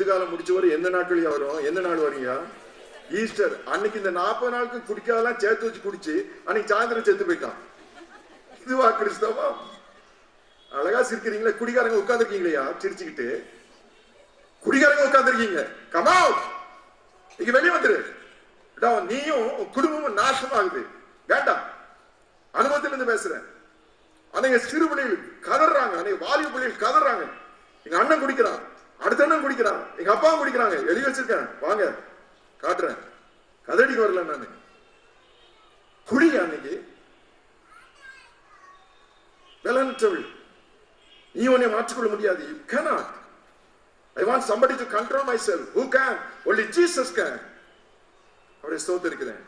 Lent காலம் முடிச்சவரை எந்த நாட்களையா வரும்? எந்த நாள் வரீங்க ஈஸ்டர். அன்னைக்கு இந்த நாற்பது நாளுக்கு குடிக்காதெல்லாம் சேர்த்து வச்சு குடிச்சு அன்னைக்கு சாயந்தரம் செத்து போயிட்டான். இதுவா கிறிஸ்தவா அழகா சிரிக்கிறீங்களே. குடிகாரங்க உட்காந்துருக்கீங்களா சிரிச்சுக்கிட்டு. குடிகாரங்க உட்காந்துருக்கீங்க கமா இங்க வெளியே வந்துரு. நீயும் குடும்பமும் குடும்பமும் நாசமாகுது. வேண்டாம். அனுபவத்துல இருந்து பேசுறேன். அன்னைக்கு சிறு பிள்ளைகள் கதறாங்க. அன்னைக்கு வாலிப பிள்ளைகள் கதறாங்க. எங்க அண்ணன் குடிக்கிறான். அடுத்த அண்ணன் குடிக்கிறான். எங்க அப்பாவும் குடிக்கிறாங்க. எழுதி வச்சிருக்கேன். வாங்க காட்டுறேன். கதடிக்கு வரல நானு. குடிங்க அன்னைக்கு. பலனற்றவள் நீ உன்னை மாற்றிக்கொள்ள முடியாது. You cannot I want somebody to control my self who can only Jesus can அவரை ஸ்தோத்திருக்கிறேன்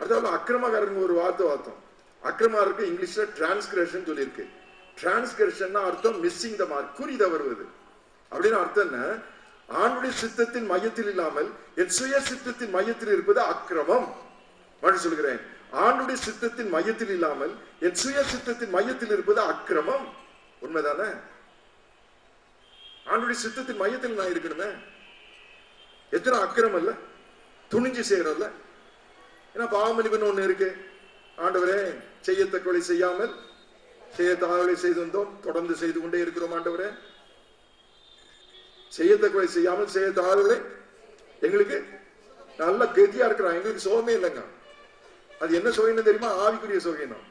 அடுத்தால அக்கிரமக்காரங்க ஒரு வார்த்தை வார்த்தம். அக்கிரமா இருக்கு இங்கிலீஷ்ல டிரான்ஸ்கிரஷன் சொல்லியிருக்கு. டிரான்ஸ்கிரஷன் அர்த்தம் மிஸ்ஸிங் த மார்க் குறி தவறுவது அப்படின்னு அர்த்தம் என்ன? ஆணுடைய சித்தத்தின் மையத்தில் இல்லாமல் என் சுய சித்தத்தின் மையத்தில் இருப்பது அக்கிரமம். மறுபடியும் சொல்கிறேன் ஆண்டுடைய சித்தத்தின் மையத்தில் இல்லாமல் என் சுய சித்தத்தின் மையத்தில் இருப்பது அக்கிரமம். உண்மைதானே? ஆண்டுடைய சித்தத்தின் மையத்தில் நான் இருக்கணுமே? எத்தனை அக்கிரமம் இல்ல? துணிஞ்சு செய்யறோம்ல ஏன்னா பாவமளிப்புன்னு ஒண்ணு இருக்கு. ஆண்டவரே செய்யத்தக்கவளை செய்யாமல் செய்யத்தாவலை செய்து வந்தோம் தொடர்ந்து செய்து கொண்டே இருக்கிறோம் ஆண்டவரே. செய்யத்தக்கவை செய்யாமல் செய்யத்தாவலை எங்களுக்கு நல்ல கதியா இருக்கிறான் எங்களுக்கு சோகமே இல்லைங்க. அது என்ன சுவைன்னு தெரியுமா? ஆவிக்குரிய சுவையினம்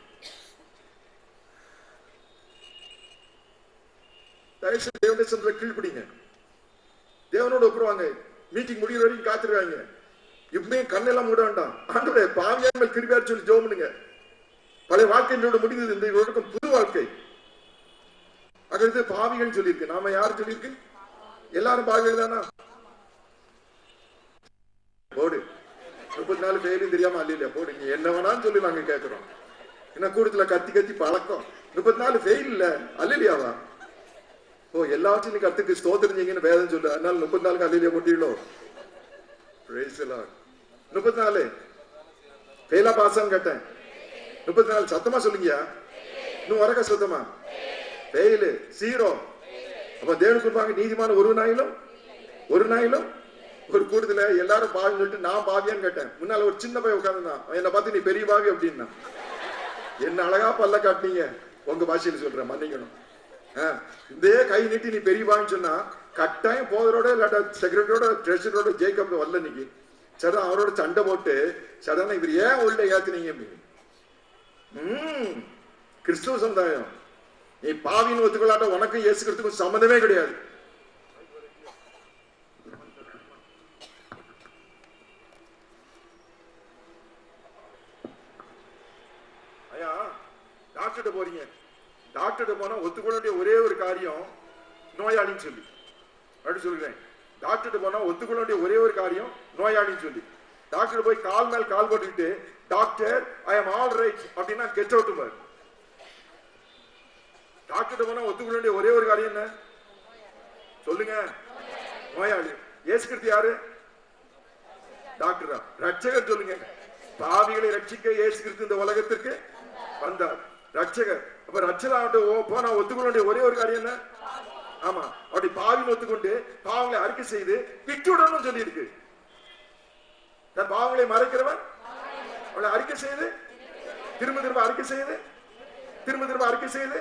தயவுசெய்து தேவனுடைய சந்திர கீழ்பிடிங்க தேவனோட ஒப்புருவாங்க மீட்டிங் முடிகிற வரைக்கும் காத்திருக்காங்க. இப்படியே கண்ணெல்லாம் மூட வேண்டாம். ஆண்டு பாவியார் மேல் கிருபியார் சொல்லி ஜோம் பண்ணுங்க பழைய வாழ்க்கை என்னோட முடிந்தது. இந்த இவருக்கும் புது வாழ்க்கை. அது பாவிகள் சொல்லியிருக்கு. நாம யார் சொல்லியிருக்கு? எல்லாரும் பாவிகள் தானா போடு. முப்பத்தி நாலு பேரும் தெரியாம அல்ல போடு. நீ என்ன வேணாலும் சொல்லி நாங்க கேட்கிறோம் என்ன கூடத்துல கத்தி கத்தி பழக்கம். முப்பத்தி நாலு ஃபெயில் இல்ல. அல்லையாவா ஓ எல்லாத்தையும் நீ கத்துக்கு. ஸ்தோத்திரிஞ்சீங்கன்னு வேதம் சொல்லு அதனால முப்பத்தி நாலுக்கு அல்லையா முட்டிடலோ முப்பத்தி நாலு. ஃபெயிலா பாஸான்னு கேட்டேன். முப்பத்தி நாலு சத்தமா சொல்லுங்கயா இன்னும் வரக்க சத்தமா? ஃபெயிலு சீரோ அப்ப தேவன் சொல்லுவாங்க நீதிமான ஒரு நாயிலும் ஒரு நாயிலும் ஒரு கூடுதல எல்லாரும் பாவின்னு சொல்லிட்டு நான் பாவியான்னு கேட்டேன். முன்னால ஒரு சின்ன பையன் உட்காந்துருந்தான் என்ன என்னை பார்த்து நீ பெரிய பாவி அப்படின்னா. என்ன அழகா பல்ல காட்டினீங்க. உங்க பாஷையில சொல்றேன் மன்னிக்கணும். ஆ, இதே கை நீட்டி நீ பெரிய பாவின்னு சொன்னா கட்டாயம் போதரோட இல்லாட்ட செக்ரட்டரியோட ட்ரெஷரோட ஜேக்கப் வரல இன்னைக்கு. சடா அவரோட சண்டை போட்டு சடனா இவர் ஏன் உள்ள ஏத்துனீங்க கிறிஸ்துவ சமுதாயம். நீ பாவின்னு ஒத்துக்கொள்ளாட்ட உனக்கும் இயேசு சம்மந்தமே கிடையாது. ஐயா டாக்டர்கிட்ட போறீங்க. டாக்டர்கிட்ட போனா ஒத்துக்கொள்ள வேண்டிய ஒரே ஒரு காரியம் நோயாளின்னு சொல்லி. அப்படி சொல்கிறேன் டாக்டர்கிட்ட போனா ஒத்துக்கொள்ள வேண்டிய ஒரே ஒரு காரியம் நோயாளின்னு சொல்லி. டாக்டர் போய் கால் மேல் கால் போட்டுக்கிட்டு doctor I am all right அப்படின்னா கெட் அவுட் மாதிரி டாக்டர் போனா ஒத்துக்க வேண்டிய ஒரே ஒரு காரியம் என்ன? சொல்லுங்க. நோயாளி. இயேசு யாரு? டாக்டரா. ரட்சகர் சொல்லுங்க. பாவிகளை ரட்சிக்க இயேசு இந்த உலகத்திற்கு வந்தார். ரட்சகர். அப்ப ரட்சகர் போனா ஒத்துக்க வேண்டிய ஒரே ஒரு காரியம் என்ன? ஆமா. அப்படி பாவி ஒத்துக்கொண்டு பாவங்களை அறிக்கை செய்து விட்டுடணும்னு சொல்லி இருக்கு தன் பாவங்களை மறைக்கிறவன் அவளை அறிக்கை செய்து திரும்ப திரும்ப அறிக்கை செய்து திரும்ப திரும்ப அறிக்கை செய்து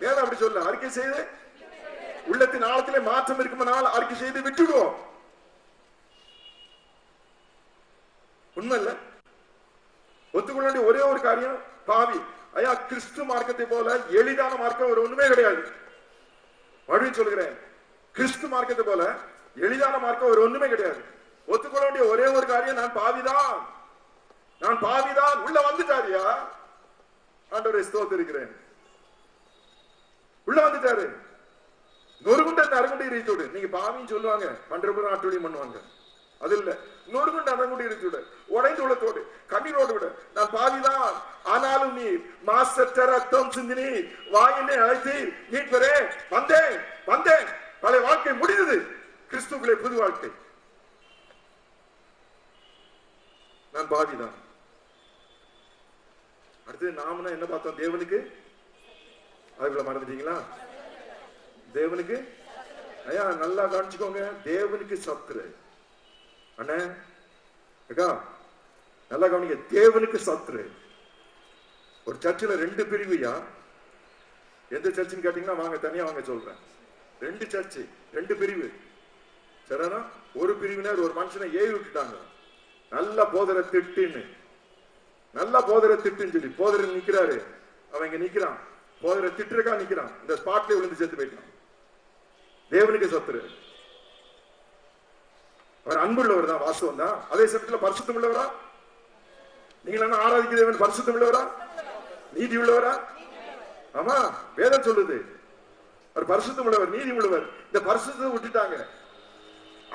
வேதம் அப்படி சொல்ல அறிக்கை செய்து உள்ளத்தின் ஆழத்திலே மாற்றம் இருக்குமானால் அறிக்கை செய்து விட்டுடுவோம் உண்மை இல்ல ஒத்துக்கொள்ள வேண்டிய ஒரே ஒரு காரியம் பாவி. ஐயா கிறிஸ்து மார்க்கத்தை போல எளிதான மார்க்கம் ஒரு ஒண்ணுமே கிடையாது. மறுபடியும் சொல்கிறேன் கிறிஸ்து மார்க்கத்தை போல எளிதான மார்க்கம் ஒரு ஒண்ணுமே கிடையாது. ஒத்துக்கொள்ள வேண்டிய ஒரே ஒரு காரியம் நான் பாவிதான். நான் பாவிதான். உள்ள வந்துட்டாரியா ஆண்டவரை ஸ்தோத்திருக்கிறேன். உள்ள வந்துட்டாரு. நொறுகுண்ட அரங்குடி இறைத்தோடு நீங்க பாவின்னு சொல்லுவாங்க. பண்றப்ப நாட்டுடையும் பண்ணுவாங்க அது இல்ல. நொறுகுண்ட அரங்குடி இறைத்தோடு உடைந்து உள்ளத்தோடு கண்ணீரோடு விட. நான் பாவிதான். ஆனாலும் நீ மாசற்ற ரத்தம் சிந்தினி. வாயினை அழைத்து மீட்பரே வந்தேன். வந்தேன். பழைய வாழ்க்கை முடிந்தது. கிறிஸ்துக்குள்ளே புது வாழ்க்கை. நான் பாவிதான். அடுத்து நாமனா என்ன பார்த்தோம்? தேவனுக்கு அதுக்குள்ள மறந்துட்டீங்களா? தேவனுக்கு ஐயா நல்லா காமிச்சுக்கோங்க. தேவனுக்கு சத்துரு. அண்ணே அக்கா நல்லா கவனிங்க. தேவனுக்கு சத்துரு. ஒரு சர்ச்சில் ரெண்டு பிரிவுயா எந்த சர்ச்சுன்னு கேட்டீங்கன்னா வாங்க தனியா வாங்க சொல்றேன். ரெண்டு சர்ச்சு ரெண்டு பிரிவு. சரினா ஒரு பிரிவினர் ஒரு மனுஷனை ஏவி விட்டுட்டாங்க. நல்ல போதரை திட்டுன்னு. நல்ல போதரை திட்டுன்னு சொல்லி போதர நிக்கிறாரு. அவன் இங்க நிக்கிறான். போதரை திட்டுக்கா நிக்கிறான். இந்த ஸ்பாட்ல விழுந்து சேர்த்து போயிட்டான். தேவனுக்கு சத்துரு. அவர் அன்புள்ளவர் தான் வாசவம் தான். அதே சமயத்துல பரிசுத்தம் உள்ளவரா நீங்கள் என்ன ஆராதிக்க தேவன் பரிசுத்தம் உள்ளவரா நீதி உள்ளவரா ஆமா வேதம் சொல்லுது. அவர் பரிசுத்தம் உள்ளவர் நீதி உள்ளவர் இந்த பரிசுத்தத்தை விட்டுட்டாங்க.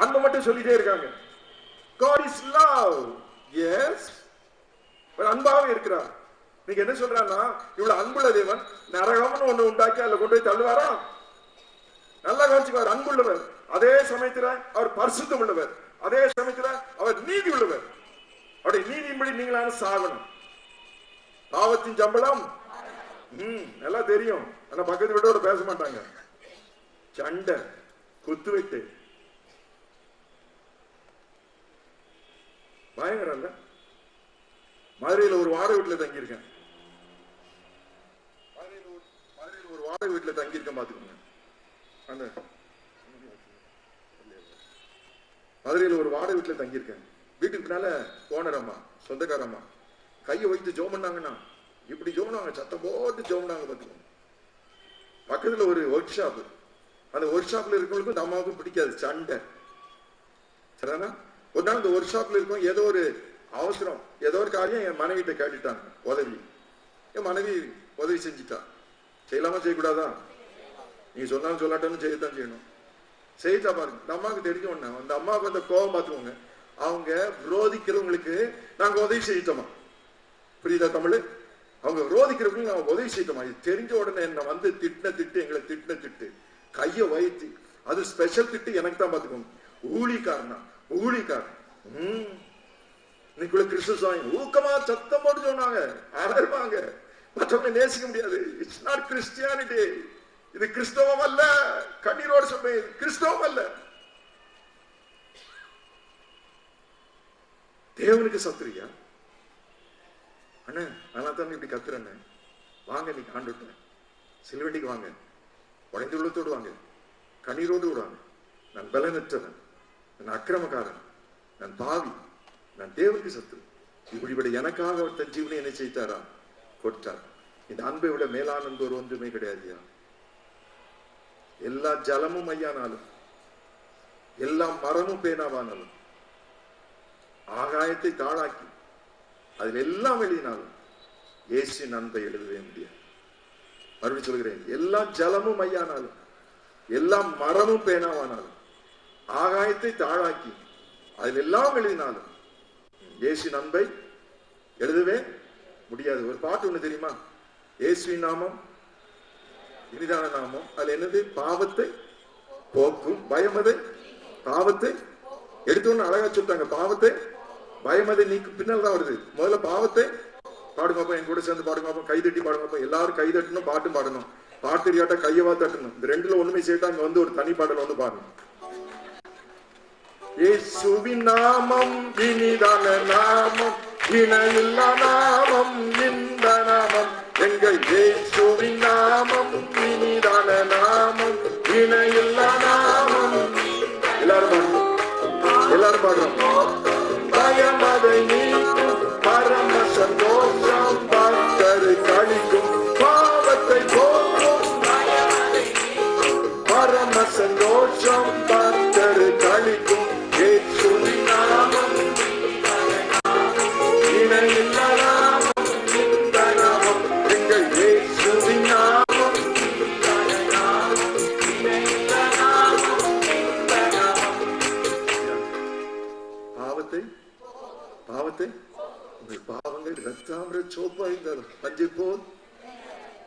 அன்பை மட்டும் சொல்லிட்டே இருக்காங்க. God is love. Yes. அவர் அன்பாவே இருக்கிறார். நீங்க என்ன சொல்றாருன்னா இவ்வளவு அன்புள்ள தேவன் நரகம்னு ஒண்ணு உண்டாக்கி அதுல கொண்டு போய் தள்ளுவாரா? நல்லா கவனிச்சுக்குவார் அன்புள்ளவர். அதே சமயத்துல அவர் பரிசுத்தம் உள்ளவர் அதே சமயத்துல அவர் நீதி உள்ளவர் அவருடைய நீதியின்படி நீங்களான சாகணும். பாவத்தின் சம்பளம்? ம் நல்லா தெரியும். ஆனா பக்கத்து வீட்டோட பேச மாட்டாங்க. சண்டை குத்து வெட்டு. பயங்கரம் இல்ல? மதுரையில ஒரு வாடகை வீட்டுல தங்கியிருக்கேன் மதுரையில ஒரு மதுரையில ஒரு வாடகை வீட்டுல தங்கியிருக்கேன் பாத்துக்கோங்க அந்த மதுரையில ஒரு வாடகை வீட்டுல தங்கியிருக்கேன். வீட்டுக்கு பின்னால ஓனர் அம்மா சொந்தக்கார அம்மா. கையை வைத்து ஜோம் பண்ணாங்கன்னா இப்படி ஜோம் பண்ணாங்க சத்தம் போட்டு ஜோம் பண்ணாங்க பாத்துக்கோங்க பக்கத்துல ஒரு ஒர்க் ஷாப் அந்த ஒர்க் ஷாப்ல இருக்கவங்களுக்கும் இந்த அம்மாவுக்கும் பிடிக்காது சண்டை. சரிதானா? ஒரு நாள் இந்த ஒர்க் ஷாப்ல இருக்கும் ஏதோ ஒரு அவசரம் ஏதோ ஒரு காரியம் என் மனைவிட்ட கேட்டுட்டாங்க உதவி. என் மனைவி உதவி செஞ்சுட்டான் செய்யலாமா செய்யக்கூடாதா? நீ சொன்னாலும் சொல்லாட்டாலும் செய்யத்தான் செய்யணும். செய்தா பாருங்க. இந்த அம்மாவுக்கு தெரிஞ்ச ஒண்ணு அந்த அம்மாவுக்கு அந்த கோபம் பார்த்துக்கோங்க. அவங்க விரோதிக்கிறவங்களுக்கு நாங்க உதவி செய்யிட்டோமா? புரியுதா தமிழ்? அவங்க விரோதிக்கிறவங்களுக்கு நாங்க உதவி செய்யிட்டோமா? இது தெரிஞ்ச உடனே என்ன வந்து திட்டின திட்டு எங்களை திட்டின திட்டு. கைய வயிற்று அது ஸ்பெஷல் திட்டு எனக்கு தான் பார்த்துக்கோங்க. ஊழிக்காரனா? ஊழிக்காரன். ம். இன்னைக்குள்ள கிறிஸ்து சாமி ஊக்கமா சத்தம் போட்டு சொன்னாங்க. அலறுவாங்க மற்றவங்க நேசிக்க முடியாது. இட்ஸ் நாட் கிறிஸ்டியானிட்டி இது கிறிஸ்தவம் அல்ல கண்ணீரோடு சொன்னேன் கிறிஸ்தவம் அல்ல தேவனுக்கு சத்துரியா? அண்ணன் நான் தான் இப்படி கத்துறேன் வாங்க நீ ஆண்டுட்டேன் சிலுவண்டிக்கு வாங்க. உடைந்து உள்ளத்தோடு வாங்க. கண்ணீரோடு விடுவாங்க நான் பலனற்றவன். நான் அக்கிரமக்காரன். நான் பாவி. நான் தேவனுக்கு சத்து இப்படிப்பட்ட எனக்காக அவர் தன் ஜீவனை என்ன செய்தாரா? கொடுத்தார். இந்த அன்பை விட மேலான ஒரு ஒன்றுமே கிடையாது எல்லா ஜலமும் ஐயானாலும் எல்லா மரமும் பேனாவானாலும் ஆகாயத்தை தாளாக்கி அதில் எல்லாம் வெளியினாலும் ஏசி அன்பை எழுதவே முடியாது. மறுபடியும் சொல்கிறேன் எல்லா ஜலமும் ஐயானாலும் எல்லா மரமும் பேனாவானாலும் ஆகாயத்தை தாழாக்கி அதில் எல்லாம் எழுதினாலும் ஏசி அன்பை எழுதவே முடியாது. ஒரு பாட்டு ஒண்ணு தெரியுமா? இயேசுவின் நாமம் இனிதான நாமம். அதுல என்னது? பாவத்தை போக்கும் பயமதை பாவத்தை எடுத்தோன்னு அழகா சொல்லிட்டாங்க. பாவத்தை பயமதை நீக்கு பின்னால் தான் வருது. முதல்ல பாவத்தை பாடுங்க என் கூட சேர்ந்து பாடுங்க கை தட்டி பாடுங்கப்பா எல்லாரும் கை தட்டணும் பாட்டும் பாடணும். பாட்டு தெரியாட்டா கையவா தட்டணும். இந்த ரெண்டுல ஒண்ணுமே சேர்த்தா அங்க வந்து ஒரு தனி பாடல் வந்து பாருங்க சுவி நாமம் இனிதான நாமம். இணையில்லா நாமம் இந்த நாமம் எங்கள் இயேசுவின் நாமம் இனிதான நாமம் இணையில்லா நாமம் எல்லாரும் பாடுறோம் எல்லாரும் பாடுறோம்.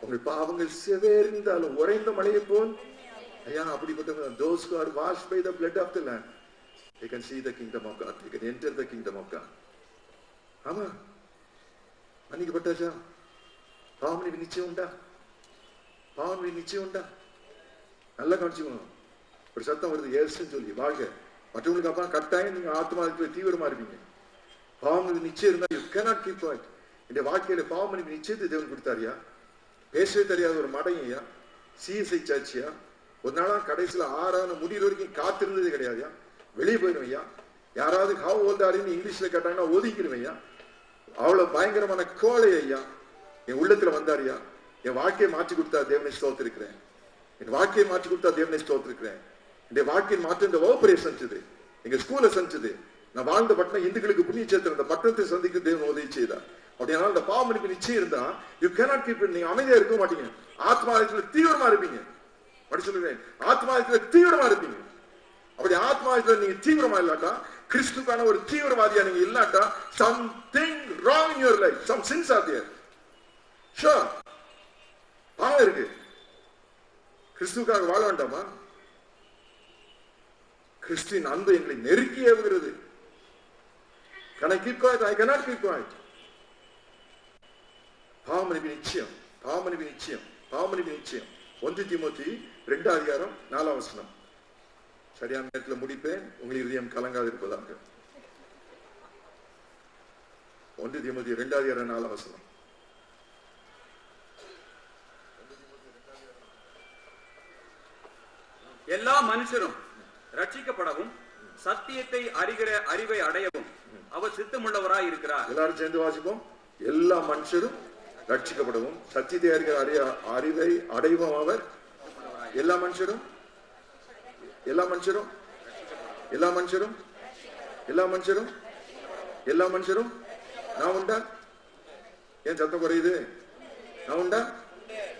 உங்கள் பாவங்கள் செவேர்ந்தாலும் உறைந்த மலையை போல். ஐயா அப்படிப்பட்ட those who are wash by the blood of the lamb they can see the kingdom of God. They can enter the kingdom of God. ஆமா. மன்னிக்கப்பட்டாச்சா? பாவமணி நிச்சயம் உண்டா? பாவமணி நிச்சயம் உண்டா? நல்லா கவனிச்சுக்கணும். ஒரு சத்தம் வருது ஏசுன்னு சொல்லி. வாழ்க. மற்றவங்களுக்கு அப்பா கட்டாயம் நீங்க ஆத்மாவுக்கு தீவிரமா இருப்பீங்க. பாவங்களுக்கு நிச்சயம் இருந்தா யூ கேனாட் கீப் பாயிண்ட் என் வாழ்க்கையில பாவம் நிச்சயத்தை தேவன் கொடுத்தாரியா பேசவே தெரியாத ஒரு மடையா சிஎஸ்ஐ சாட்சியா ஒரு நாளா கடைசியில் ஆறான முடிகிற வரைக்கும் காத்திருந்ததே கிடையாதுயா வெளியே போயிடுவையா யாராவது ஹவ் ஓல்டாரின்னு இங்கிலீஷ்ல கேட்டாங்கன்னா ஒதுக்கிடுவையா அவ்வளவு பயங்கரமான கோழை ஐயா. என் உள்ளத்துல வந்தாரியா என் வாழ்க்கையை மாற்றி கொடுத்தா தேவனை ஸ்தோத்திருக்கிறேன். என் வாழ்க்கையை மாற்றி கொடுத்தா தேவனை ஸ்தோத்திருக்கிறேன். என் வாழ்க்கையின் மாற்றம் இந்த வகுப்பறையை சந்திச்சது எங்க ஸ்கூலை சந்திச்சது நான் வாழ்ந்த பட்டணம் இந்துக்களுக்கு புண்ணிய சேர்த்து அந்த பட்டணத்தை சந்திக்க தேவன் உதவி செய்தார். அப்படினால இந்த பாவமணிப்பு நிச்சயம் இருந்தா யூ கேனாட் கீப் நீங்க அமைதியா இருக்க மாட்டீங்க. ஆத்மாதத்துல தீவிரமா இருப்பீங்க. அப்படி சொல்லுவேன். ஆத்மாதத்துல தீவிரமா இருப்பீங்க. அப்படி ஆத்மாதத்துல நீங்க தீவிரமா இல்லாட்டா கிறிஸ்துக்கான ஒரு தீவிரவாதியா நீங்க இல்லாட்டா something wrong in your life some sins are there sure பாவம் இருக்கு. கிறிஸ்துக்காக வாழ வேண்டாமா? கிறிஸ்துவின் அன்பு எங்களை நெருக்கி ஏவுகிறது. Can I keep quiet? பாவமணிவு நிச்சயம். பாவமணிவு நிச்சயம். பாவமணிவு நிச்சயம். ஒன்று திமுத்தி ரெண்டாம் அதிகாரம் நாலாம் வசனம். சரியான நேரத்தில் முடிப்பேன். உங்கள் இதயம் கலங்காது இருப்பதாக. ஒன்று திமுத்தி ரெண்டாம் அதிகாரம் நாலாம் வசனம். எல்லா மனுஷரும் ரட்சிக்கப்படவும் சத்தியத்தை அறிகிற அறிவை அடையவும் அவர் சித்தமுள்ளவராய் இருக்கிறார் எல்லாரும் சேர்ந்து வாசிப்போம். எல்லா மனுஷரும் ரட்சிக்கப்படவும். சத்தியத்தை அறிகிற அறிய அறிவை அடைவோம் அவர். எல்லா மனுஷரும்? எல்லா மனுஷரும்? எல்லா மனுஷரும்? எல்லா மனுஷரும்? எல்லா மனுஷரும்? நான் உண்டா? ஏன் சத்தம் குறையுது? நான் உண்டா?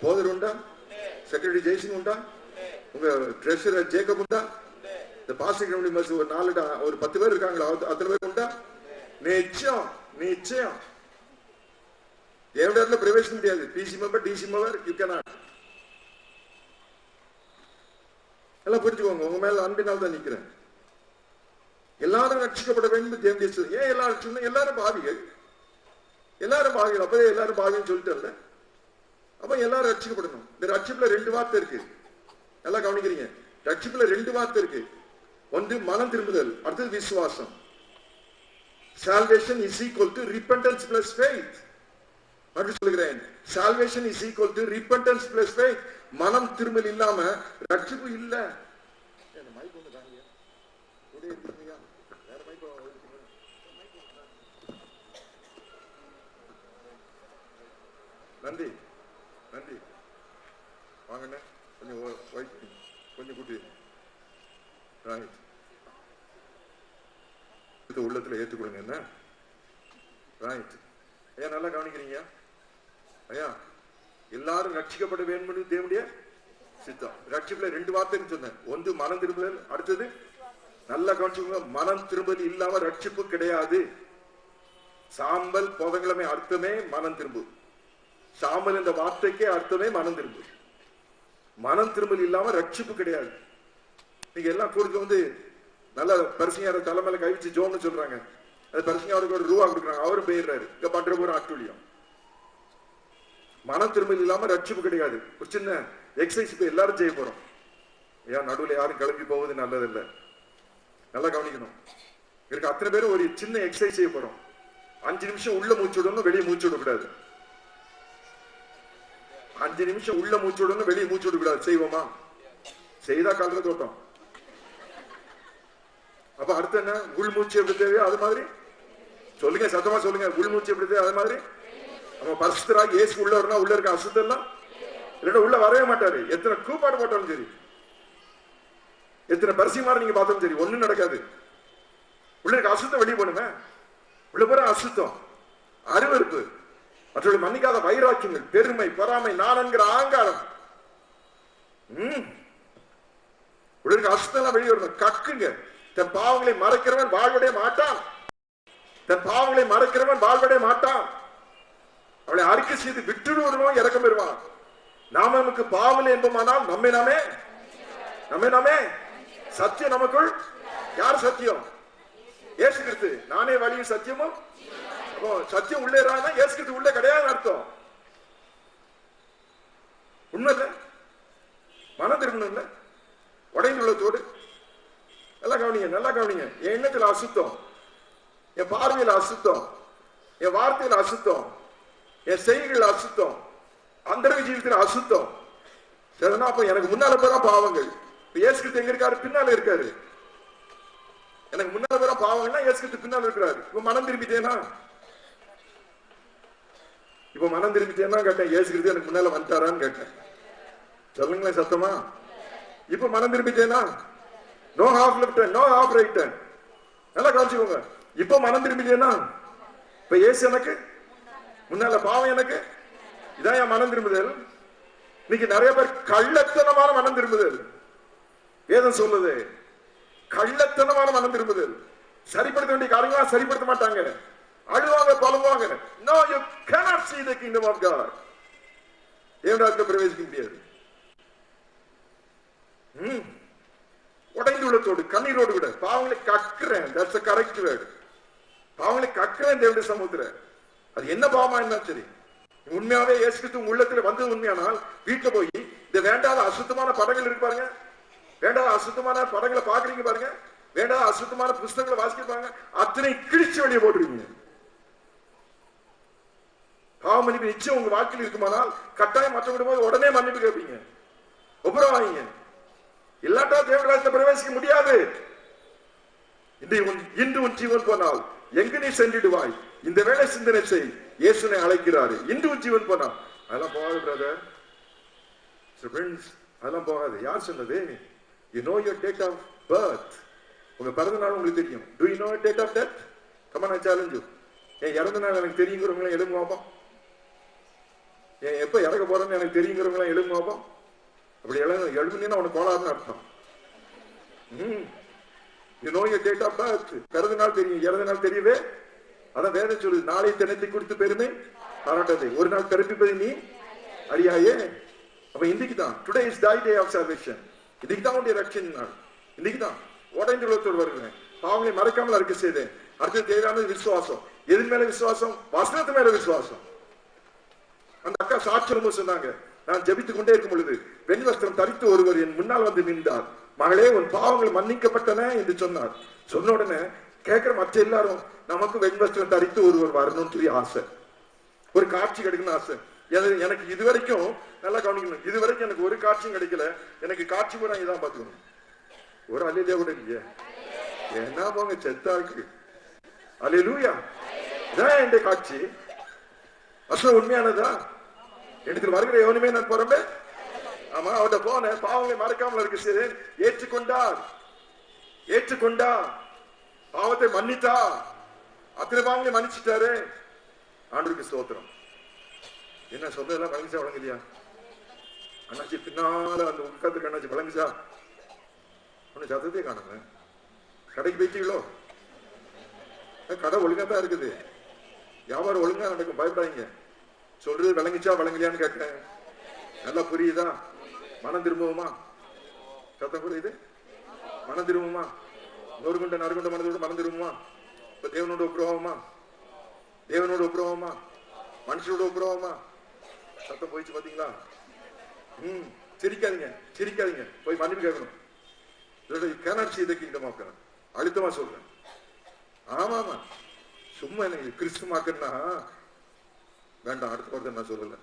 போதர் உண்டா? செக்ரட்டரி ஜெய்சிங் உண்டா? உங்க ட்ரெஷரர் ஜேக்கப் உண்டா? இந்த பாசிங் ஒரு நாலு ஒரு பத்து பேர் இருக்காங்களா? அத்தனை பேர் உண்டா? நிச்சயம் நிச்சயம். தேவடத்துல பிரவேசிக்க முடியாது. PC member DC member you cannot எல்லாம் புரிஞ்சுக்கோங்க. உங்க மேல அன்பினால் தான் நிக்கிறேன். எல்லாரும் ரட்சிக்கப்பட வேண்டும் தேவனுடைய ஏன் எல்லாரும் ரட்சிக்கணும்? எல்லாரும் பாவிகள். எல்லாரும் பாவிகள். அப்பவே எல்லாரும் பாவின்னு சொல்லிட்டு அப்ப எல்லாரும் ரட்சிக்கப்படணும். இந்த ரட்சிப்புல ரெண்டு வார்த்தை இருக்கு. நல்லா கவனிக்கிறீங்க. ரட்சிப்புல ரெண்டு வார்த்தை இருக்கு. ஒன்று மனம் திரும்புதல். அடுத்தது விசுவாசம். Salvation is equal to repentance plus faith மறுபடியும் சொல்கிறேன் salvation is equal to repentance plus faith. மனம் திரும்பல் இல்லாம ரட்சிப்பு இல்ல. மைக் mic ஒண்ணு காணுங்க? கூடயே இருக்கீங்களா? வேற mic நன்றி. நன்றி. வாங்கண்ணே கொஞ்சம் ஒயிட் கொஞ்சம் கூட்டி. ரைட் இது உள்ளத்துல ஏத்துக்கொடுங்க என்ன ராஹித் ஏன் நல்லா கவனிக்கிறீங்க. ஐயா எல்லாரும் ரட்சிக்கப்பட வேண்டும் தேவனுடைய சித்தம். ரட்சிப்புல ரெண்டு வார்த்தைன்னு சொன்னேன். ஒன்று மனம் திரும்புதல் அடுத்தது நல்லா கவனிச்சுக்கோங்க மனம் திரும்புதல் இல்லாம ரட்சிப்பு கிடையாது. சாம்பல் போதங்கிழமை அர்த்தமே மனம் திரும்பு. சாம்பல் என்ற வார்த்தைக்கே அர்த்தமே மனம் திரும்பு. மனம் திரும்பல் இல்லாம ரட்சிப்பு கிடையாது. நீங்க எல்லாம் கூடுதல் வந்து நல்ல பரிசுங்க தலைமையில கை ஜோன்னு சொல்றாங்க. அது பரிசுங்காருக்கு ஒரு ரூபா கொடுக்குறாங்க. அவரும் போயிடுறாரு. இங்க பண்ற ஒரு அட்டுழியம் மனம் திரும்பல் இல்லாம ரட்சிப்பு கிடையாது. ஒரு சின்ன எக்ஸசைஸ் இப்ப எல்லாரும் செய்ய போறோம். ஏன் நடுவுல யாரும் கிளம்பி போவது நல்லதில்லை. நல்லா கவனிக்கணும். இருக்க அத்தனை பேரும் ஒரு சின்ன எக்ஸசைஸ் செய்ய போறோம். அஞ்சு நிமிஷம் உள்ள மூச்சு விடணும் வெளியே மூச்சு விடக்கூடாது அஞ்சு நிமிஷம் உள்ள மூச்சு விடணும் வெளியே மூச்சு விடக்கூடாது செய்வோமா? செய்தா கலர தோட்டம். அப்ப அடுத்து என்ன? உள் மூச்சு எப்படி தேவையோ அது மாதிரி. சொல்லுங்க சத்தமா சொல்லுங்க. உள் மூச்சு எப்படி தேவையோ அது மாதிரி. நம்ம பரிசுத்தராக ஏசு உள்ள வரணும் உள்ள இருக்க அசுத்தெல்லாம் இல்லைன்னா உள்ள வரவே மாட்டாரு. எத்தனை கூப்பாடு போட்டாலும் சரி. எத்தனை பரிசியமாக நீங்க பார்த்தாலும் சரி. ஒண்ணும் நடக்காது. உள்ள இருக்க அசுத்தம் வெளியே போடுங்க உள்ள போற அசுத்தம். அருவருப்பு. மற்றவர்கள் மன்னிக்காத வைராக்கியங்கள். பெருமை பொறாமை நான் என்கிற ஆங்காரம். உம். உள்ள இருக்க அசுத்தம் வெளியே வரணும். கக்குங்க. தன் பாவங்களை மறைக்கிறவன் வாழ்வடைய மாட்டான். தன் பாவங்களை மறைக்கிறவன் வாழ்வடைய மாட்டான். அவளை அறிக்கை செய்து விட்டுடுவனோ இறக்கம் பெறுவான் நாம நமக்கு பாவல் என்பமானால் நம்மை நாமே? நம்மை நாமே? சத்தியம் நமக்குள்? யார் சத்தியம்? இயேசு கிறிஸ்து. நானே வழியும் சத்தியமும்? அப்போ சத்தியம் உள்ளே இருக்கான்னா இயேசு கிறிஸ்து உள்ளே கிடையாது அர்த்தம். உண்மை மன மனம் திரும்பணும் இல்ல உடைந்துள்ளத்தோடு நல்லா கவனிங்க நல்லா கவனிங்க. என் எண்ணத்துல அசுத்தம். என் பார்வையில அசுத்தம். என் வார்த்தையில அசுத்தம். என் செய்கைகள் அசுத்தம். அந்தரக ஜீவிதத்தில் அசுத்தம். சரினா அப்ப எனக்கு முன்னால போறா பாவங்கள். இப்ப எங்க இருக்காரு? பின்னால இருக்காரு. எனக்கு முன்னால போறா பாவங்கள்னா இயேசு பின்னால இருக்கிறாரு. இப்ப மனம் திரும்பிட்டேனா? இப்ப மனம் திரும்பிட்டேன்னா கேட்டேன். இயேசு எனக்கு முன்னால வந்துட்டாரான்னு கேட்டேன். சொல்லுங்களேன் சத்தமா? இப்ப மனம் திரும்பிட்டேனா? No half left no half right நல்லா கவனிச்சுக்கோங்க. இப்ப மனம் திரும்பிட்டேனா? இப்ப ஏசு எனக்கு முன்னால பாவம் எனக்கு. இதான் என் மனம் திரும்புதல். இன்னைக்கு நிறைய பேர் கள்ளத்தனமான மனம் திரும்புதல். வேதம் சொல்லுது. கள்ளத்தனமான மனம் திரும்புதல். சரிப்படுத்த வேண்டிய காரியங்களா சரிப்படுத்த மாட்டாங்க. அழுவாங்க பழுவாங்க no you cannot see the kingdom of God தேவனாக்க பிரவேசிக்க முடியாது? உடைந்து உள்ளத்தோடு கண்ணீரோடு விட. பாவங்களை கக்குறேன். தட்ஸ் கரெக்ட் வேர்டு பாவங்களை கக்குறேன் தேவடைய சமுத்திரம் அது என்ன பாவமா இருந்தாலும் சரி. உண்மையாவே இயேசு உங்க உள்ளத்துல வந்தது உண்மையானால் வீட்டுல போய் இந்த வேண்டாத அசுத்தமான படங்கள் இருக்கு பாருங்க. வேண்டாத அசுத்தமான படங்களை பாக்குறீங்க பாருங்க. வேண்டாத அசுத்தமான புஸ்தகங்களை வாசிக்க பாருங்க. அத்தனை கிழிச்சு வெளியே போட்டுருவீங்க பாவ மன்னிப்பு நிச்சயம் உங்க வாழ்க்கையில் இருக்குமானால் கட்டாயம் மற்றவங்க போது உடனே மன்னிப்பு கேட்பீங்க. ஒப்புறம் வாங்க இல்லாட்டா தேவராஜ்ல பிரவேசிக்க முடியாது. இன்று உன் இன்று உன் ஜீவன் போனால் எங்கு நீ சென்றிடுவாய்? இந்த வேலை சிந்தனை செய் இயேசுனை அழைக்கிறாரு. இண்டிவிஜுவல் உன் ஜீவன் அதெல்லாம் போகாது பிரதர் ஃப்ரெண்ட்ஸ் அதெல்லாம் போகாது. யார் சொன்னது? You know your date of birth உங்க பிறந்த நாள் உங்களுக்கு தெரியும். Do you know date of death come on I challenge என் இறந்த நாள் எனக்கு தெரியுங்கிறவங்களாம் எழும்பு பார்ப்போம் என் எப்போ இறக்க போறேன்னு எனக்கு தெரியுங்கிறவங்களாம் எழும்பு அப்படி எழு எழுப்புனீங்கன்னா உனக்கு கோளாறுன்னு அர்த்தம். ம். You know your date of birth பிறந்த நாள் தெரியும். இறந்த நாள் தெரியவே அதான் வேதம் சொல்லுது நாளை தினத்தை கொடுத்து பெருமை பாராட்டாதே. ஒரு நாள் பிறப்பிப்பதை நீ அறியாயே அப்ப இன்னைக்கு தான் today is the day of salvation இன்னைக்கு தான் உடைய ரட்சன் நாள். இன்னைக்கு தான். உடைந்து உலகத்தோடு வருகிறேன். பாவங்களை மறைக்காமல் இருக்க செய்தேன். அடுத்தது தேவையானது விசுவாசம். எது மேல விசுவாசம்? வசனத்து மேல விசுவாசம். அந்த அக்கா சாட்சியமும் சொன்னாங்க நான் ஜெபித்துக் கொண்டே இருக்கும் பொழுது வெண் வஸ்திரம் தரித்து ஒருவர் என் முன்னால் வந்து நின்றார். மகளே உன் பாவங்கள் மன்னிக்கப்பட்டன என்று சொன்னார். சொன்ன உடனே கேட்கிற மற்ற எல்லாரும் நமக்கு வெண் தரித்து ஒருவர் வரணும்னு சொல்லி ஆசை. ஒரு காட்சி கிடைக்கணும்னு ஆசை. எனக்கு இது வரைக்கும் நல்லா கவனிக்கணும். இது வரைக்கும் எனக்கு ஒரு காட்சியும் கிடைக்கல. எனக்கு காட்சி கூட இதான் பார்த்துக்கணும். ஒரு அலையிலே கூட இல்லையே? என்ன போங்க செத்தா இருக்கு. அலையிலூயா இதான் என் காட்சி? அசல் உண்மையானதா? இடத்தில் வருகிற எவனுமே நான் புறம்பே? ஆமா அவட்ட போனேன் பாவங்களை மறக்காமல் இருக்க சரி ஏற்றுக்கொண்டார். ஏற்றுக்கொண்டார். பாவத்தை மன்னித்தா. அத்தனை பாவங்களை மன்னிச்சுட்டாரு. ஆண்டுக்கு ஸ்தோத்திரம். என்ன சொந்ததெல்லாம் வழங்குச்சா வழங்கலையா அண்ணாச்சி பின்னால அந்த உட்காந்துருக்கு அண்ணாச்சி வழங்குச்சா? ஒண்ணு சத்தத்தையே காணுங்க கடைக்கு போயிட்டீங்களோ? கடை ஒழுங்கா தான் இருக்குது. வியாபாரம் ஒழுங்கா நடக்கும் பயப்படாதீங்க. சொல்றது விளங்குச்சா விளங்கலையான்னு கேட்டேன் நல்லா புரியுதா? மனம் திரும்புவோமா? சத்தம் புரியுது? மனம் திரும்புமா நொறுகுண்ட நறுகுண்ட மனதோடு மனம் திரும்புமா இப்ப தேவனோட உப்புரவமா தேவனோட உப்புரவமா மனுஷனோட உப்புரவமா சத்தம் போயிடுச்சு பாத்தீங்களா? ம் சிரிக்காதீங்க சிரிக்காதீங்க. போய் மன்னிப்பு கேட்கணும். இதோட இதை செய்த அழுத்தமா சொல்றேன். ஆமா ஆமா சும்மா எனக்கு கிறிஸ்துமாக்குன்னா வேண்டாம் அடுத்த வார்த்தை நான் சொல்லல.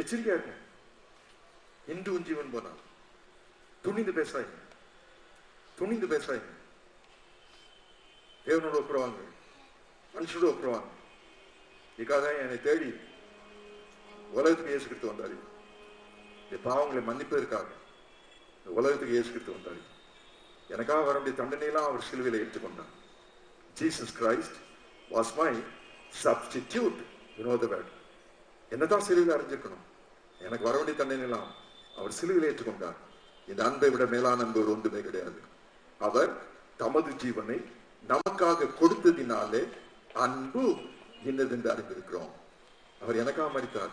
எச்சரிக்கையா இருங்க. இன்று உன் ஜீவன் போனா துணிந்து பேசாதீங்க. துணிந்து பேசாதீங்க தேவனோட ஒப்புறவாங்க மனுஷனோட ஒப்புறவாங்க இதுக்காக என்னை தேடி உலகத்துக்கு இயேசு கிறிஸ்து வந்தாரு. இந்த பாவங்களை மன்னிப்பதற்காக இந்த உலகத்துக்கு இயேசு கிறிஸ்து வந்தாரு. எனக்காக வர வேண்டிய தண்டனையெல்லாம் அவர் சிலுவையில் ஏற்றுக்கொண்டார். Jesus Christ was my substitute வினோத பேட் என்னதான் சிலுவையில் அறிஞ்சிருக்கணும். எனக்கு வர வேண்டிய தண்டனையெல்லாம் அவர் சிலுவையில் ஏற்றுக்கொண்டார். இந்த அன்பை விட மேலான அன்பு ஒரு ஒன்றுமே கிடையாது. அவர் தமது ஜீவனை நமக்காக கொடுத்ததினாலே அன்பு இன்னதென்று அறிந்திருக்கிறோம். அவர் எனக்காக மறித்தார்.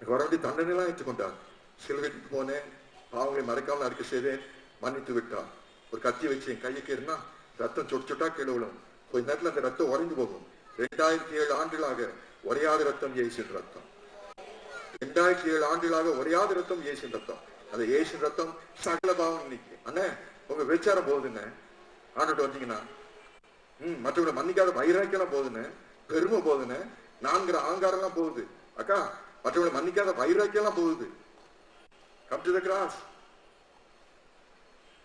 எனக்கு தண்டனைலாம் வேண்டிய சில ஏற்றுக்கொண்டார் சிலுவைக்கு போனேன். பாவங்களை மறைக்காமல் அறிக்கை செய்தேன். மன்னித்து விட்டார். ஒரு கத்தி வச்சு என் கையை கேறுனா ரத்தம் சொட்டு சொட்டா கீழே விழும். கொஞ்ச நேரத்துல அந்த ரத்தம் உறைந்து போகும். ரெண்டாயிரத்தி ஏழு ஆண்டுகளாக உரையாத ரத்தம் ஏசின் ரத்தம். ரெண்டாயிரத்தி ஏழு ஆண்டுகளாக உரையாத ரத்தம் ஏசின் ரத்தம். அந்த ஏசின் ரத்தம் சகல பாவம் இன்னைக்கு அண்ணே உங்க விசாரம் போகுதுன்னு ஆண்டுட்டு வந்தீங்கன்னா ம் மற்றவங்களை மன்னிக்காத வைராக்கியம் போகுதுன்னு பெருமை போகுதுன்னு நான்கிற ஆங்காரம் போகுது. அக்கா மற்றவங்களை மன்னிக்காத வைராக்கியம் போகுது. கம் டு த கிராஸ்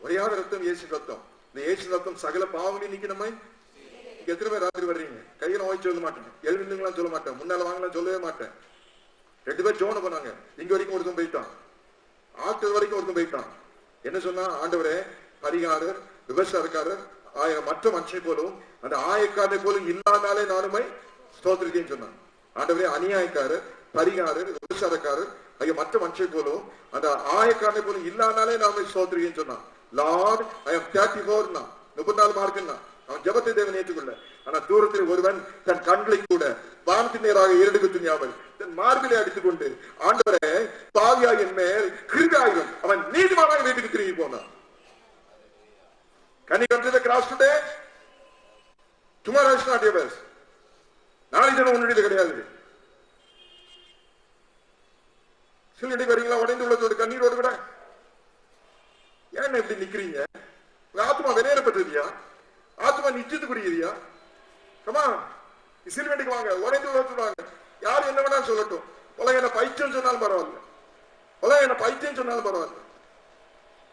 ஒரேயாத ரத்தம் ஏசு ரத்தம். இந்த ஏசு ரத்தம் சகல பாவங்களையும் நிக்கணுமே எத்தனை பேர் ராத்திரி வர்றீங்க? கையில ஓய் சொல்ல மாட்டேன். எழுந்துங்களாம் சொல்ல மாட்டேன். முன்னால வாங்கலாம் சொல்லவே மாட்டேன். ரெண்டு பேர் ஜோன பண்ணாங்க. இங்க வரைக்கும் ஒருத்தன் போயிட்டான். ஆற்று வரைக்கும் ஒருத்தன் போயிட்டான். என்ன சொன்னா? ஆண்டவரே பரிகாரர் விபச்சாரக்காரர் ஆயிரம் மற்ற மனுஷனை போலும் அந்த ஆயக்காரனை போலும் இல்லாதாலே நானுமை ஸ்தோத்திரிக்கேன்னு சொன்னான் ஆண்டவரே அநியாயக்காரர் பரிகாரர் விபச்சாரக்காரர் ஐயா மற்ற மனுஷனை போலும் அந்த ஆயக்காரனை போலும் இல்லாதாலே நானுமை ஸ்தோத்திரிக்கேன்னு சொன்னான் லார்ட் ஐ எம் தேர்ட்டி ஃபோர்னா முப்பத்தி நாலு மார்க்குன்னா அவன் ஜபத்தை தேவன் ஏற்றுக்கொள்ள. ஆனா தூரத்தில் ஒருவன் தன் கண்களை கூட வானத்தின் நேராக இரண்டு துணியாமல் தன் மார்பிலை அடித்துக் கொண்டு ஆண்டவரே பாவியா மேல் கிருதாயுதம் அவன் நீதிமானாக வீட்டுக்கு திரும்பி போனான். Can you come to the cross today? Tomorrow is not yours. நாளைக்கு தினம் உன்னுடையது கிடையாது. சிலடி வரீங்களா உடைந்து உள்ளதோடு கண்ணீரோடு கூட. ஏன் இப்படி நிக்கிறீங்க? உங்க ஆத்மா வெளியேறப்பட்டதுயா ஆத்மா நிச்சயத்துக்குரியதுயா? கமா சிறுவண்டிக்கு வாங்க. உடைந்து உள்ளதோடு வாங்க. யார் என்ன வேணாலும் சொல்லட்டும். உலக என்ன பைத்தியம் சொன்னாலும் பரவாயில்ல. உலக என்ன பைத்தியம் சொன்னாலும் பரவாயில்ல.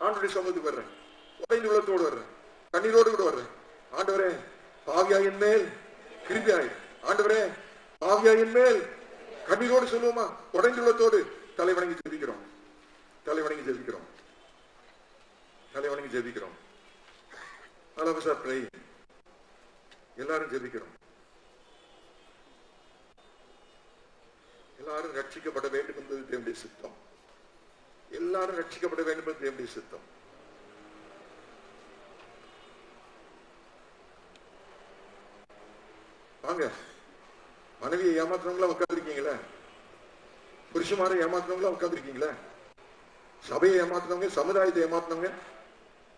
ஆண்டுடைய சமூகத்துக்கு வர்றேன். உடைந்து உள்ளத்தோடு வர்றேன். கண்ணீரோடு கூட வர்றேன். ஆண்டவரே பாவியாயின் மேல் கிருபியாய் ஆண்டவரே பாவியாயின் மேல் கண்ணீரோடு சொல்லுவோமா? உடைந்து உள்ளத்தோடு தலை வணங்கி ஜெபிக்கிறோம். தலை வணங்கி ஜெபிக்கிறோம். தலை வணங்கி ஜெபிக்கிறோம். அளவு சார் எல்லாரும் ஜெபிக்கிறோம். எல்லாரும் ரட்சிக்கப்பட வேண்டும் என்பது தேவனுடைய சித்தம். எல்லாரும் ரட்சிக்கப்பட வேண்டும் என்பது தேவனுடைய சித்தம். வாங்க. மனைவியை ஏமாத்துறவங்களா உட்காந்துருக்கீங்களே புருஷமாரை ஏமாத்துறவங்களா உட்காந்துருக்கீங்களே சபையை ஏமாத்துனவங்க சமுதாயத்தை ஏமாத்துனவங்க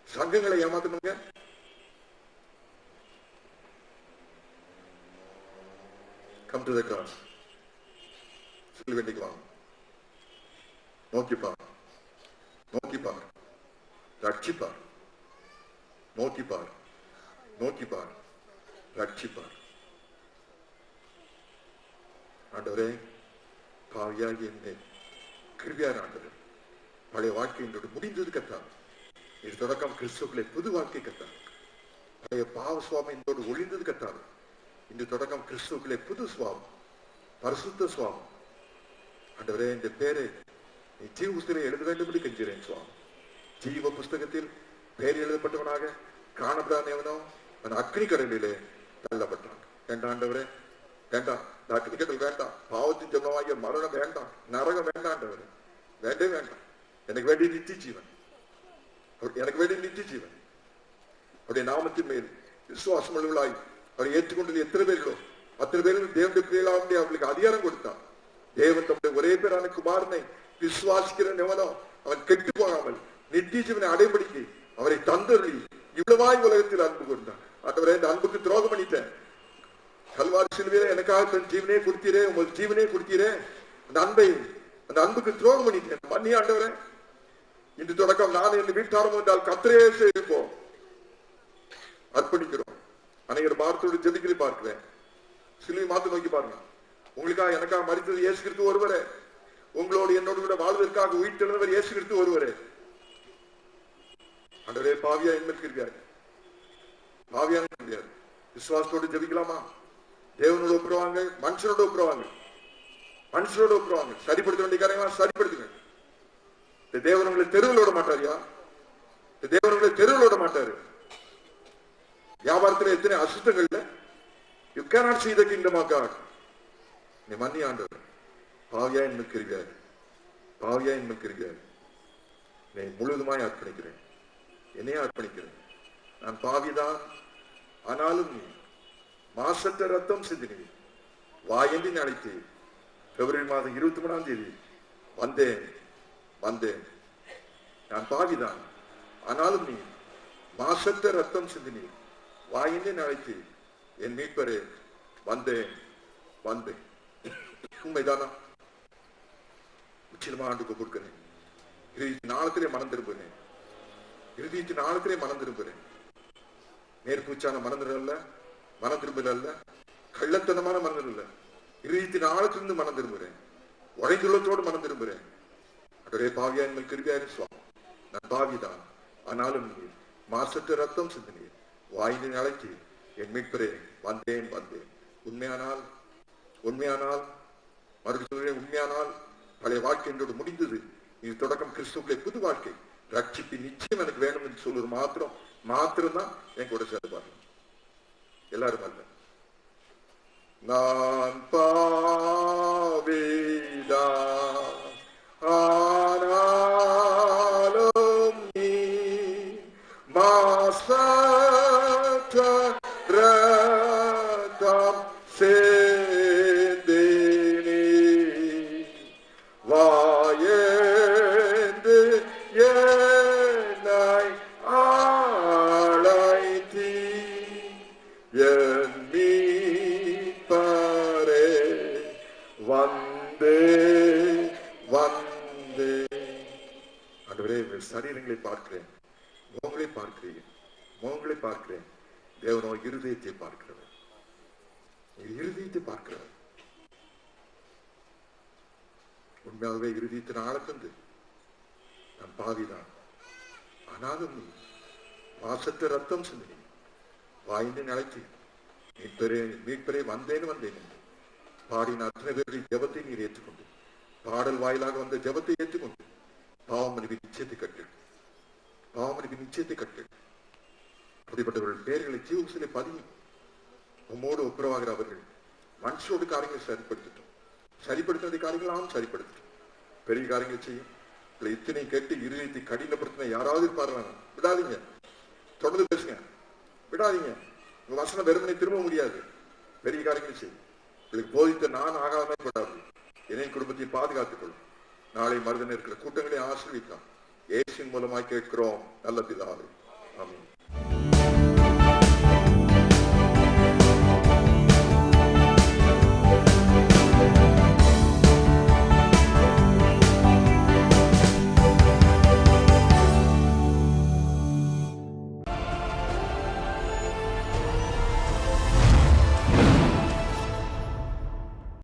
சங்கங்களை ஏமாத்துனவங்க கம் டு த கிராஸ் சொல்லி வேண்டிக்கலாம் நோக்கிப்பார். நோக்கிப்பார். ரட்சிப்பார். நோக்கிப்பார். நோக்கிப்பார். ரட்சிப்பார். ஆண்டவரே பாவியாகி என்னை கிருபியார் ஆண்டவர். பழைய வாழ்க்கை என்னோட முடிந்தது கத்தார் இது தொடக்கம் கிறிஸ்துக்களை புது வாழ்க்கை கத்தார் பழைய பாவ சுவாமி என்னோடு ஒளிந்தது கத்தார் இந்த தொடக்கம் கிறிஸ்துக்களை புது சுவாமம் பரிசுத்த சுவாமம் ஆண்டவரே இந்த பேரை நீ ஜீவ புஸ்தகம் எழுத வேண்டும் என்று கெஞ்சுறேன் சுவாமி. ஜீவ புஸ்தகத்தில் பெயர் எழுதப்பட்டவனாக காணப்படாதவனோ அவன் அக்னி கடலிலே தள்ளப்பட்டான் வேண்டாம் வேண்டாம் நான் கிரிக்கெட்டில் வேண்டாம் பாவத்தின் ஜெபமாகிய மரணம் வேண்டாம் நரகம் வேண்டாம் ஆண்டவரே வேண்டே வேண்டாம் எனக்கு வேண்டிய நித்தி ஜீவன் எனக்கு வேண்டிய நித்தி ஜீவன் அவருடைய நாமத்தின் மேல் விசுவாசம் உள்ளவர்களாய் அவரை ஏற்றுக்கொண்டது எத்தனை பேர்களோ அத்தனை பேரும் தேவனுடைய பிள்ளைகளாக அவர்களுக்கு அதிகாரம் கொடுத்தார் தேவன் தம்முடைய ஒரே பேரான குமாரனை விசுவாசிக்கிற நிவனம் அவன் கெட்டு போகாமல் நித்தி ஜீவனை அடைபடிக்கு அவரை தந்தருளி இவ்வளவாய் உலகத்தில் அன்பு கொண்டான் ஆண்டவரே இந்த அன்புக்கு துரோகம் பண்ணிட்டேன் கல்வாரி சிலுவையில எனக்காக தன் ஜீவனே கொடுத்தீரே உங்கள் ஜீவனே கொடுத்தீரே. அந்த அன்பை அந்த அன்புக்கு துரோகம் பண்ணிட்டேன். மன்னி ஆண்டவரே? இன்று தொடக்கம் நான் என் வீட்டாரம் என்றால் கத்திரையே செய்திருப்போம் அர்ப்பணிக்கிறோம். அனைவர் பாரத்தோடு ஜெபிக்கிறி பார்க்கிறேன். சிலுவை மாத்து நோக்கி பாருங்க. உங்களுக்காக எனக்காக மறித்தது இயேசு கிறிஸ்து ஒருவரே. உங்களோடு என்னோடு கூட வாழ்வதற்காக உயிர்த்தெழுந்தவர் இயேசு கிறிஸ்து ஒருவரே. அன்றரே பாவியா என்ன பாவியான முடியாது விசுவாசத்தோடு ஜெபிக்கலாமா? தேவனோட ஒப்புறவாங்க மனுஷனோட ஒப்புறவாங்க மனுஷனோட ஒப்புறவாங்க சரிப்படுத்த வேண்டிய காரியங்களா சரிப்படுத்துங்க. இந்த தேவன் உங்களை தெருவில் விட மாட்டாரியா இந்த தேவன் உங்களை தெருவில் விட மாட்டாரு. வியாபாரத்துல எத்தனை அசுத்தங்கள்ல you cannot see the kingdom of God நீ மன்னி ஆண்டவர். பாவியா எனக்கு கிருவியாரு பாவியா எனக்கு கிருவியாரு நீ முழுதுமாய் அர்ப்பணிக்கிறேன். என்னையே அர்ப்பணிக்கிறேன். நான் பாவிதான். ஆனாலும் நீ மாசற்ற ரத்தம் சிந்தினி வாயென்றி அழைத்து பிப்ரவரி மாதம் இருபத்தி மூணாம் தேதி வந்தேன் வந்தேன். நான் பாவிதான். ஆனாலும் நீ மாசற்ற ரத்தம் சிந்தினி வாயின்றி அழைத்து என் மீட்பரே வந்தேன் வந்தேன். உண்மைதானா? முற்றிலுமா ஆண்டுக்கு கொடுக்கிறேன் இருபத்தி நாளத்திலே மனம் திரும்புகிறேன். இருபத்தி நாளத்திலே மனம் திரும்புகிறேன். மேற்பூச்சான மனதில் அல்ல மனம் திரும்பல அல்ல கள்ளத்தனமான மனதில் இல்ல இருபத்தி நாளத்திலிருந்து மனம் திரும்புகிறேன் உழைந்துள்ளத்தோடு மனம் திரும்புகிறேன் அடரே பாவியா எங்கள் கிருபியாரு சுவாமி நான் பாவிதான் ஆனாலும் நீர் மாசத்து ரத்தம் சிந்தினீர் வாயினை அழைத்து என் மீட்பரே வந்தேன் வந்தேன். உண்மையானால் உண்மையானால் மறுபடியும் உண்மையானால் பழைய வாழ்க்கை என்றோடு முடிந்தது. இது தொடக்கம் கிறிஸ்துவுக்குள்ளே புது வாழ்க்கை. ரட்சிப்பு நிச்சயம் எனக்கு வேணும் என்று சொல்வது மாத்திரம் மாத்திரம்தான் என் கூட சேர்ப்பார்கள் எல்லாரும் அல்ல நான் பாவிதா ஆ அப்படிப்பட்டவர்கள் பேர்களை ஜீவசிலை பதியும் உம்மோடு ஒப்புரவாகிற அவர்கள் மனுஷோடு காரியங்களை சரிப்படுத்தட்டும். சரிப்படுத்தின காரியங்களாம் சரிப்படுத்தட்டும். பெரிய காரியங்கள் செய்யும். இல்லை இத்தனை கேட்டு இருதயத்தை கடினப்படுத்தின யாராவது இருப்பாரு விடாதீங்க. தொடர்ந்து பேசுங்க. விடாதீங்க. உங்க வசனம் வெறுமனை திரும்ப முடியாது. பெரிய காரியங்கள் செய்யும். இதுக்கு போதித்த நான் ஆகாதமே படாது என்னை குடும்பத்தை பாதுகாத்துக் கொள்ளும். நாளை மருதன் இருக்கிற கூட்டங்களை ஆசிர்விக்கலாம் ஏசின் மூலமாய் கேட்கிறோம். நல்ல பிதாவே.